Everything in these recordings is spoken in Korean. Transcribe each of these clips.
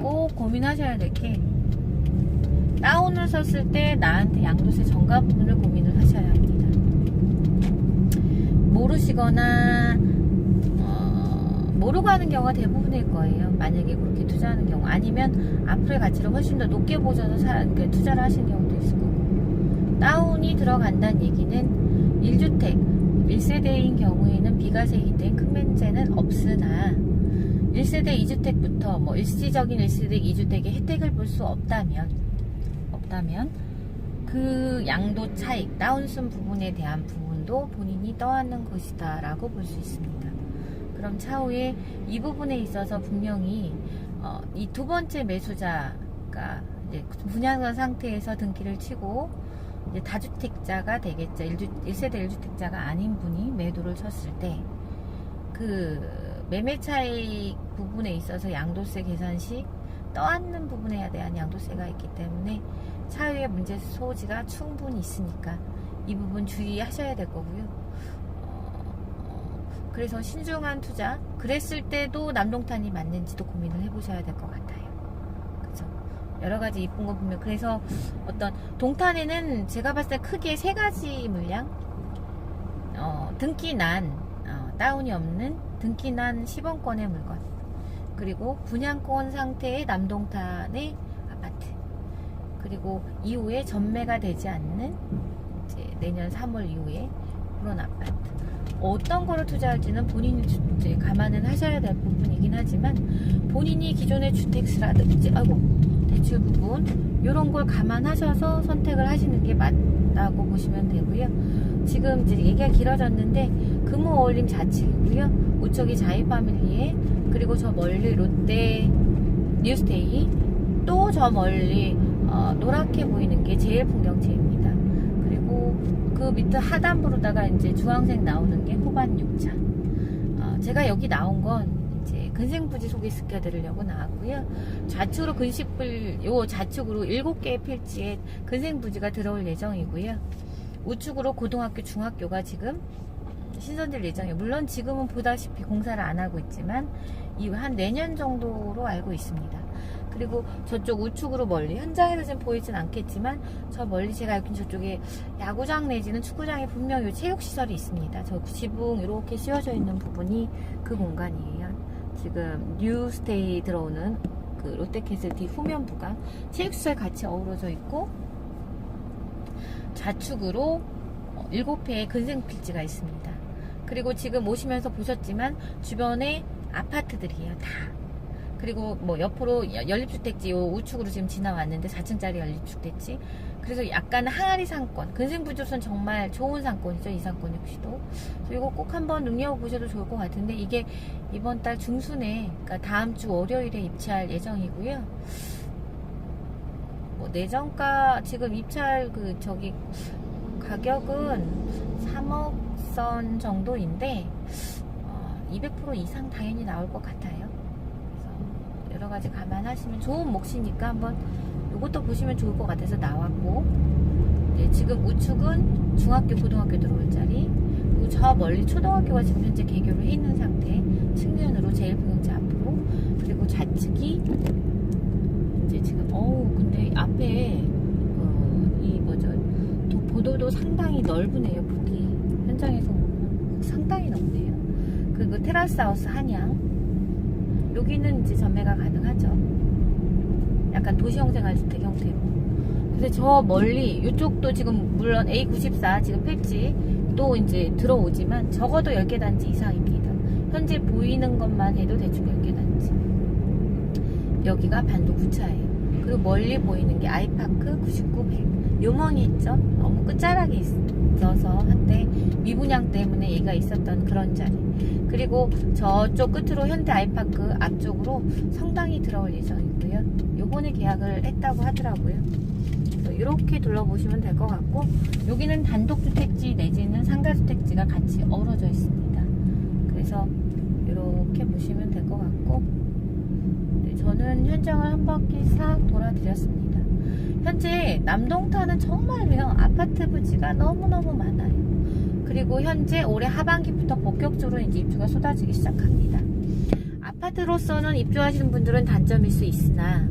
꼭 고민하셔야 될 게 다운을 섰을 때 나한테 양도세 전가 부분을 고민을 하셔야 합니다. 모르시거나 어, 모르고 하는 경우가 대부분일 거예요. 만약에 그렇게 투자하는 경우 아니면 앞으로의 가치를 훨씬 더 높게 보셔서 사, 그 투자를 하시는 경우도 있을 거고 다운이 들어간다는 얘기는 1주택 1세대인 경우에는 비과세이기 때문에 큰 문제는 없으나 1세대 2주택부터 뭐 일시적인 1세대 2주택의 혜택을 볼 수 없다면 없다면 그 양도 차익 다운순 부분에 대한 부분도 본인이 떠안는 것이다 라고 볼 수 있습니다 그럼 차후에 이 부분에 있어서 분명히 어, 이 두 번째 매수자가 분양한 상태에서 등기를 치고 다주택자가 되겠죠. 1주, 세대 1주택자가 아닌 분이 매도를 쳤을 때그 매매 차익 부분에 있어서 양도세 계산 시 떠안는 부분에 대한 양도세가 있기 때문에 차후에 문제 소지가 충분히 있으니까 이 부분 주의하셔야 될 거고요. 어, 그래서 신중한 투자 그랬을 때도 남동탄이 맞는지도 고민을 해보셔야 될 것 같아요. 그죠? 여러 가지 이쁜 거 보면 그래서 어떤 동탄에는 제가 봤을 때 크게 세 가지 물량 어, 등기 난 어, 다운이 없는 등기 난 10원권의 물건 그리고 분양권 상태의 남동탄의 아파트 그리고 이후에 전매가 되지 않는 이제 내년 3월 이후에 그런 아파트. 어떤 거를 투자할지는 본인이 주- 이제 감안은 하셔야 될 부분이긴 하지만 본인이 기존의 주택수라든지 아이고 대출 부분 이런 걸 감안하셔서 선택을 하시는 게 맞다고 보시면 되고요. 지금 이제 얘기가 길어졌는데 금호 어울림 좌측이고요. 우측이 자이파밀리에 그리고 저 멀리 롯데 뉴스테이 또 저 멀리 어, 노랗게 보이는 게 제일 풍경채입니다. 그리고 그 밑에 하단부로다가 이제 주황색 나오는 게 호반 6차. 어, 제가 여기 나온 건 근생부지 소개시켜 드리려고 나왔고요. 좌측으로 근식불, 요 좌측으로 7개의 필지에 근생부지가 들어올 예정이고요. 우측으로 고등학교, 중학교가 지금 신선될 예정이에요. 물론 지금은 보다시피 공사를 안 하고 있지만 이후 한 내년 정도로 알고 있습니다. 그리고 저쪽 우측으로 멀리 현장에서 지금 보이진 않겠지만 저 멀리 제가 있는 저쪽에 야구장 내지는 축구장에 분명 히 체육시설이 있습니다. 저 지붕 이렇게 씌워져 있는 부분이 그 공간이에요. 지금 뉴스테이 들어오는 그 롯데캐슬 뒤 후면부가 체육시설 같이 어우러져 있고 좌측으로 7회의 근생필지가 있습니다. 그리고 지금 오시면서 보셨지만 주변에 아파트들이에요. 다. 그리고 뭐 옆으로 여- 연립주택지 요 우측으로 지금 지나왔는데 4층짜리 연립주택지. 그래서 약간 항아리 상권, 근생부조선 정말 좋은 상권이죠. 이 상권 역시도. 이거 꼭 한번 눈여겨보셔도 좋을 것 같은데 이게 이번 달 중순에, 그러니까 다음 주 월요일에 입찰 예정이고요. 뭐 내정가 지금 입찰 그 저기 가격은 3억 선 정도인데 어, 200% 이상 당연히 나올 것 같아요. 그래서 여러 가지 감안하시면 좋은 몫이니까 한번 이것도 보시면 좋을 것 같아서 나왔고 네, 지금 우측은 중학교 고등학교 들어올 자리 그리고 저 멀리 초등학교가 지금 현재 개교를 해 있는 상태 측면으로 제일 풍경지 앞으로 그리고 좌측이 이제 지금 어우 근데 앞에 어, 이 뭐죠? 도- 보도도 상당히 넓으네요 폭이 현장에서 상당히 넓네요. 그리고 테라스 하우스 한양. 여기는 이제 전매가 가능하죠 약간 도시형 생활주택 형태로 근데 저 멀리 이쪽도 지금 물론 A94 지금 필지 또 이제 들어오지만 적어도 10개 단지 이상입니다 현재 보이는 것만 해도 대충 10개 단지 여기가 반도 9차예요. 그리고 멀리 보이는 게 아이파크 9900. 요멍이 있죠? 너무 끝자락에 있어서 한때 미분양 때문에 얘가 있었던 그런 자리. 그리고 저쪽 끝으로 현대 아이파크 앞쪽으로 성당이 들어올 예정이고요. 요번에 계약을 했다고 하더라고요. 이렇게 둘러보시면 될 것 같고 여기는 단독주택지 내지는 상가주택지가 같이 어우러져 있습니다. 그래서 이렇게 보시면 될 것 같고 네, 저는 현장을 한 바퀴 싹 돌아드렸습니다. 현재 남동탄은 정말요 아파트 부지가 너무너무 많아요. 그리고 현재 올해 하반기부터 본격적으로 이제 입주가 쏟아지기 시작합니다. 아파트로서는 입주하시는 분들은 단점일 수 있으나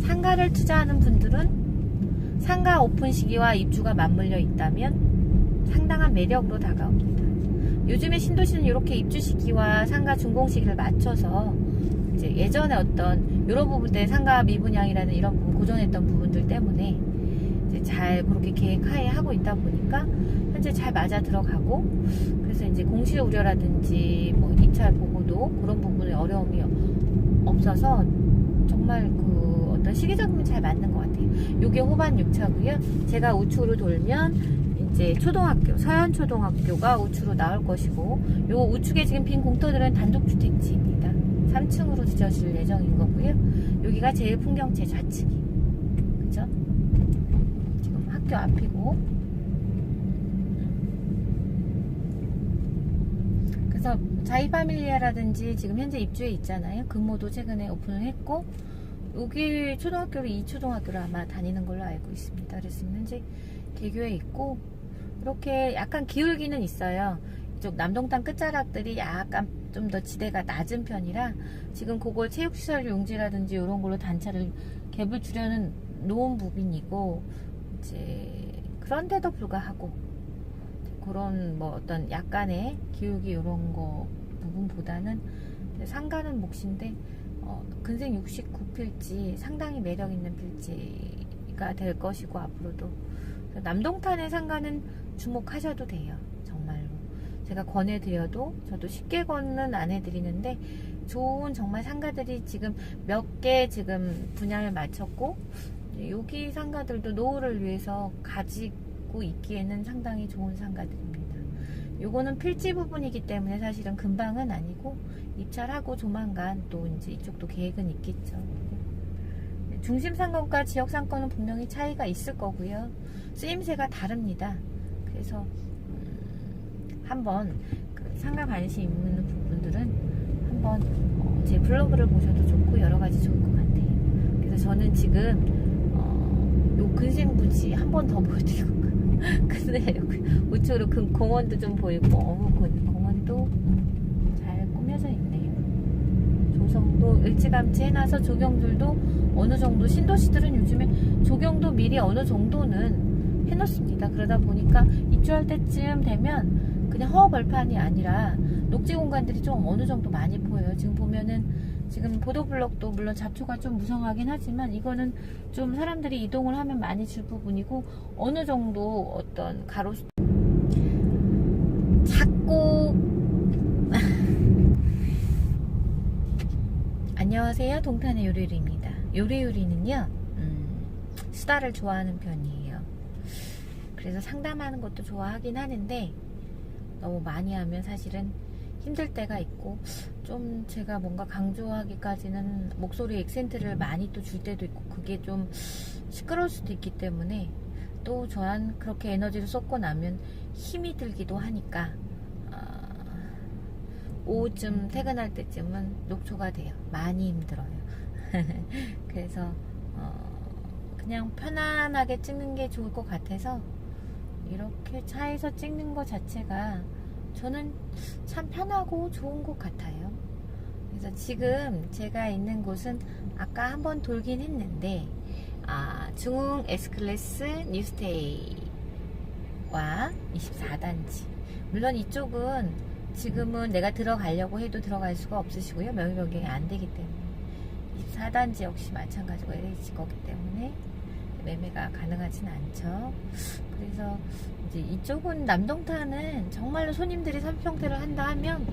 상가를 투자하는 분들은 상가 오픈 시기와 입주가 맞물려 있다면 상당한 매력으로 다가옵니다. 요즘에 신도시는 이렇게 입주 시기와 상가 준공 시기를 맞춰서 이제 예전에 어떤 이런 부분들 상가 미분양이라는 이런 부분 고정했던 부분들 때문에 잘 그렇게 계획하에 하고 있다 보니까 현재 잘 맞아 들어가고 그래서 이제 공실 우려라든지 뭐 입찰 보고도 그런 부분에 어려움이 없어서 정말 그 어떤 시기적으로 잘 맞는 것 같아요. 요게 후반 6차고요. 제가 우측으로 돌면 이제 초등학교, 서현 초등학교가 우측으로 나올 것이고 요 우측에 지금 빈 공터들은 단독주택지입니다. 3층으로 지어질 예정인 거고요. 여기가 제일 풍경제 좌측이. 그죠? 지금 학교 앞이고. 그래서 자이 파밀리아라든지 지금 현재 입주해 있잖아요. 금모도 최근에 오픈을 했고 여기 초등학교를 이 초등학교를 아마 다니는 걸로 알고 있습니다. 그래서 지금 현재 개교에 있고 이렇게 약간 기울기는 있어요. 이쪽 남동탄 끝자락들이 약간 좀 더 지대가 낮은 편이라 지금 그걸 체육시설 용지라든지 이런 걸로 단차를 갭을 주려는 놓은 부분이고 이제 그런데도 불구하고 그런 뭐 어떤 약간의 기울기 이런 거 부분보다는 상가는 몫인데 어, 근생 69필지 상당히 매력 있는 필지가 될 것이고 앞으로도. 남동탄의 상가는 주목하셔도 돼요 정말로. 제가 권해드려도 저도 쉽게 권은 안 해드리는데 좋은 정말 상가들이 지금 몇 개 지금 분양을 마쳤고 여기 상가들도 노후를 위해서 가지 고 있기에는 상당히 좋은 상가들입니다. 요거는 필지 부분이기 때문에 사실은 금방은 아니고 입찰하고 조만간 또 이제 이쪽도 계획은 있겠죠. 중심 상권과 지역 상권은 분명히 차이가 있을 거고요. 쓰임새가 다릅니다. 그래서 음, 한번 그 상가 관심 있는 부분들은 한번 어, 제 블로그를 보셔도 좋고 여러 가지 좋을 것 같아요. 그래서 저는 지금 어, 요 근생 부지 한 번 더 보여드리고 근데 우측으로 그 공원도 좀 보이고 어묵 공원도 음, 잘 꾸며져 있네요. 조성도 일찌감치 해놔서 조경들도 어느 정도 신도시들은 요즘에 조경도 미리 어느 정도는 해놓습니다. 그러다 보니까 입주할 때쯤 되면 그냥 허허벌판이 아니라 녹지 공간들이 좀 어느 정도 많이 보여요. 지금 보면은 지금 보도블럭도 물론 잡초가 좀 무성하긴 하지만 이거는 좀 사람들이 이동을 하면 많이 줄 부분이고 어느 정도 어떤 가로수 자꾸 안녕하세요. 동탄의 요리요리입니다. 요리요리는요 음, 수다를 좋아하는 편이에요. 그래서 상담하는 것도 좋아하긴 하는데 너무 많이 하면 사실은 힘들 때가 있고 좀 제가 뭔가 강조하기까지는 목소리 액센트를 많이 또 줄 때도 있고 그게 좀 시끄러울 수도 있기 때문에 또 저한 그렇게 에너지를 쏟고 나면 힘이 들기도 하니까 어, 오후쯤 퇴근할 때쯤은 녹초가 돼요. 많이 힘들어요. 그래서 어, 그냥 편안하게 찍는 게 좋을 것 같아서 이렇게 차에서 찍는 것 자체가 저는 참 편하고 좋은 곳 같아요. 그래서 지금 제가 있는 곳은 아까 한번 돌긴 했는데 아, 중흥 S클래스 뉴스테이와 24단지 물론 이쪽은 지금은 내가 들어가려고 해도 들어갈 수가 없으시고요. 명의 변경이 안 되기 때문에 24단지 역시 마찬가지고 LH 거기 때문에 매매가 가능하진 않죠. 그래서 이제 이쪽은 남동탄은 정말로 손님들이 삼평대를 한다 하면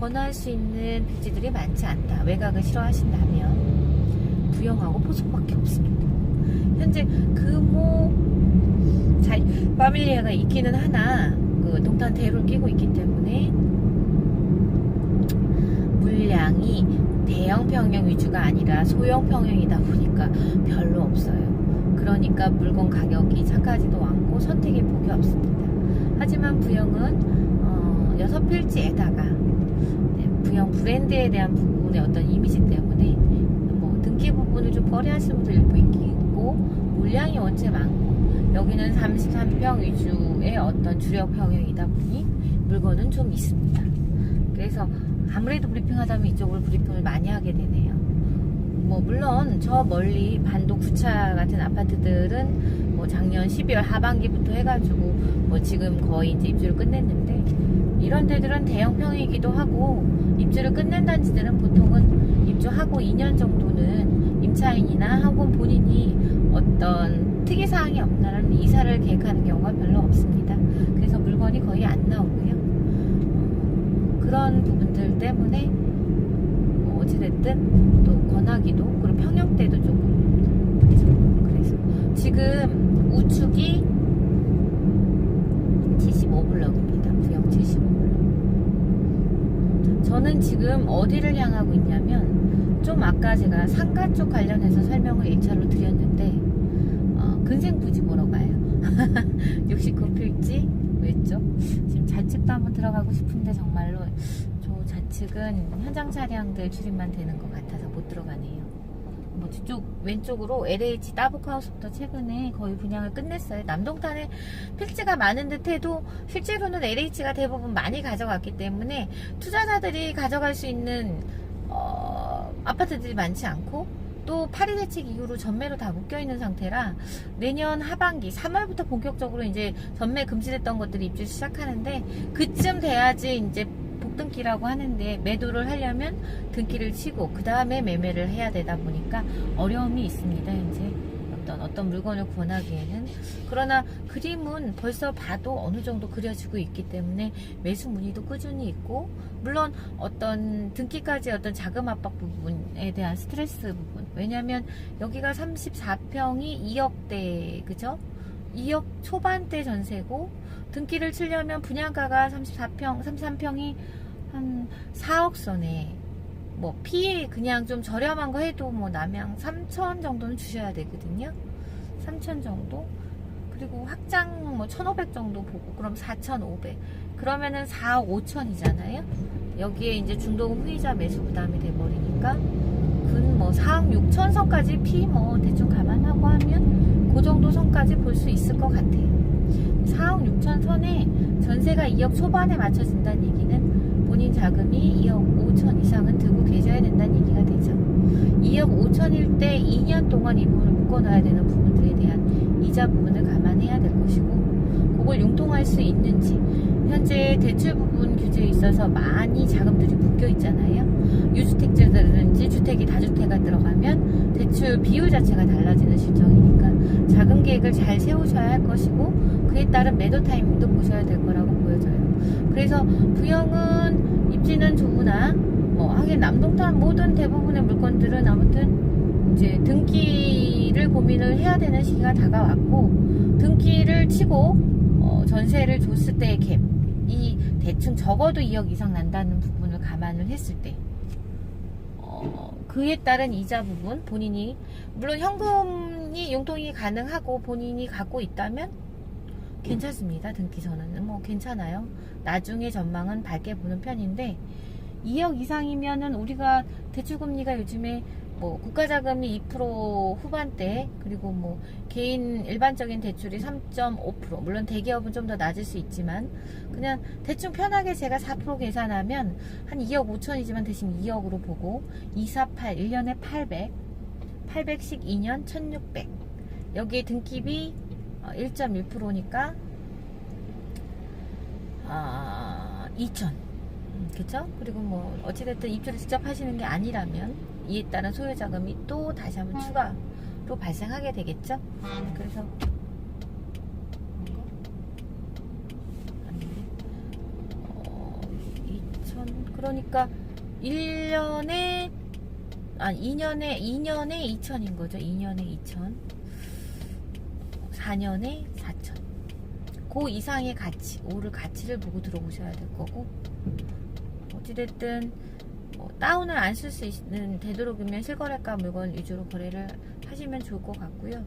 권할 수 있는 빌지들이 많지 않다. 외곽을 싫어하신다면 부영하고 포석밖에 없습니다. 현재 금호 잘 파밀리아가 있기는 하나 그 동탄 대로를 끼고 있기 때문에 물량이 대형 평형 위주가 아니라 소형 평형이다 보니까 별로 없어요. 그러니까 물건 가격이 착하지도 않고 선택의 폭이 없습니다. 하지만 부영은 어, 6필지에다가 부영 브랜드에 대한 부분의 어떤 이미지 때문에 뭐 등기 부분을 좀 꺼려하시는 분들 일부 있고 물량이 원체 많고 여기는 33평 위주의 어떤 주력 평형이다 보니 물건은 좀 있습니다. 그래서 아무래도 브리핑하다면 이쪽으로 브리핑을 많이 하게 되네요. 뭐 물론 저 멀리 반도 구차 같은 아파트들은 뭐 작년 12월 하반기부터 해가지고 뭐 지금 거의 이제 입주를 끝냈는데 이런 데들은 대형평이기도 하고 입주를 끝낸다는 지들은 보통은 입주하고 2년 정도는 임차인이나 혹은 본인이 어떤 특이사항이 없나는 이사를 계획하는 경우가 별로 없습니다. 그래서 물건이 거의 안 나오고요. 어, 그런 부분들 때문에 뭐 어찌됐든 또 권하기도 그리고 평형 때도 조금 그래서 지금 우측이 75블럭입니다. 부영 75블럭. 저는 지금 어디를 향하고 있냐면 좀 아까 제가 상가 쪽 관련해서 설명을 1차로 드렸는데 어, 근생부지 보러 가요. 69필지 왜죠? 지금 좌측도 한번 들어가고 싶은데 정말로 측은 현장 차량들 출입만 되는 것 같아서 못 들어가네요. 뭐 뒤쪽 왼쪽으로 LH 따북하우스부터 최근에 거의 분양을 끝냈어요. 남동탄에 필지가 많은 듯해도 실제로는 LH가 대부분 많이 가져갔기 때문에 투자자들이 가져갈 수 있는 어, 아파트들이 많지 않고 또 파리 대책 이후로 전매로 다 묶여 있는 상태라 내년 하반기 3월부터 본격적으로 이제 전매 금지됐던 것들이 입주 시작하는데 그쯤 돼야지 이제 복등기라고 하는데 매도를 하려면 등기를 치고 그 다음에 매매를 해야 되다 보니까 어려움이 있습니다 현재. 어떤 어떤 물건을 권하기에는. 그러나 그림은 벌써 봐도 어느 정도 그려지고 있기 때문에 매수 문의도 꾸준히 있고 물론 어떤 등기까지 어떤 자금 압박 부분에 대한 스트레스 부분. 왜냐하면 여기가 34평이 2억대 그죠? 2억 초반대 전세고 등기를 치려면 분양가가 34평, 33평이 한 4억 선에 뭐 피해 그냥 좀 저렴한 거 해도 뭐 남양 3천 정도는 주셔야 되거든요. 3천 정도. 그리고 확장 뭐 1,500 정도 보고 그럼 4,500. 그러면은 4억 5천이잖아요. 여기에 이제 중도금 후이자 매수 부담이 돼 버리니까 근 뭐 4억 6천 선까지 피 뭐 대충 감안하고 하면 그 정도 선까지 볼 수 있을 것 같아요. 4억 6천 선에 전세가 2억 초반에 맞춰진다는 얘기는 본인 자금이 2억 5천 이상은 들고 계셔야 된다는 얘기가 되죠. 2억 5천일 때 2년 동안 이 부분을 묶어놔야 되는 부분들에 대한 이자 부분을 감안해야 될 것이고 그걸 융통할 수 있는지 현재 대출 부분 규제에 있어서 많이 자금들이 묶여 있잖아요. 유주택자들은지 주택이 다주택가 들어가면 대출 비율 자체가 달라지는 실정이니까 자금 계획을 잘 세우셔야 할 것이고 그에 따른 매도 타이밍도 보셔야 될 거라고 보여져요. 그래서 부영은 입지는 좋으나 뭐 하긴 남동탄 모든 대부분의 물건들은 아무튼 이제 등기를 고민을 해야 되는 시기가 다가왔고 등기를 치고 어, 전세를 줬을 때의 갭, 이 대충 적어도 2억 이상 난다는 부분을 감안을 했을 때 어, 그에 따른 이자 부분 본인이 물론 현금이 융통이 가능하고 본인이 갖고 있다면 괜찮습니다. 등기 전화는 뭐 괜찮아요. 나중에 전망은 밝게 보는 편인데 2억 이상이면은 우리가 대출금리가 요즘에 뭐 국가 자금이 2% 후반대 그리고 뭐 개인 일반적인 대출이 3.5% 물론 대기업은 좀 더 낮을 수 있지만 그냥 대충 편하게 제가 4% 계산하면 한 2억 5천이지만 대신 2억으로 보고 248 1년에 800 800씩 2년 1600 여기에 등기비 1.1%니까 아, 2천. 그쵸? 그리고 뭐 어찌됐든 입주를 직접 하시는 게 아니라면 이에 따른 소요 자금이 또 다시 한번 추가로 발생하게 되겠죠? 그래서 아닌데 어, 2천 그러니까 1년에 아 2년에 2년에 2천인 거죠. 2년에 2천 4년에 4천 그 이상의 가치 오를 가치를 보고 들어보셔야 될 거고 어찌 됐든 뭐 다운을 안 쓸 수 있는 되도록이면 실거래가 물건 위주로 거래를 하시면 좋을 것 같고요.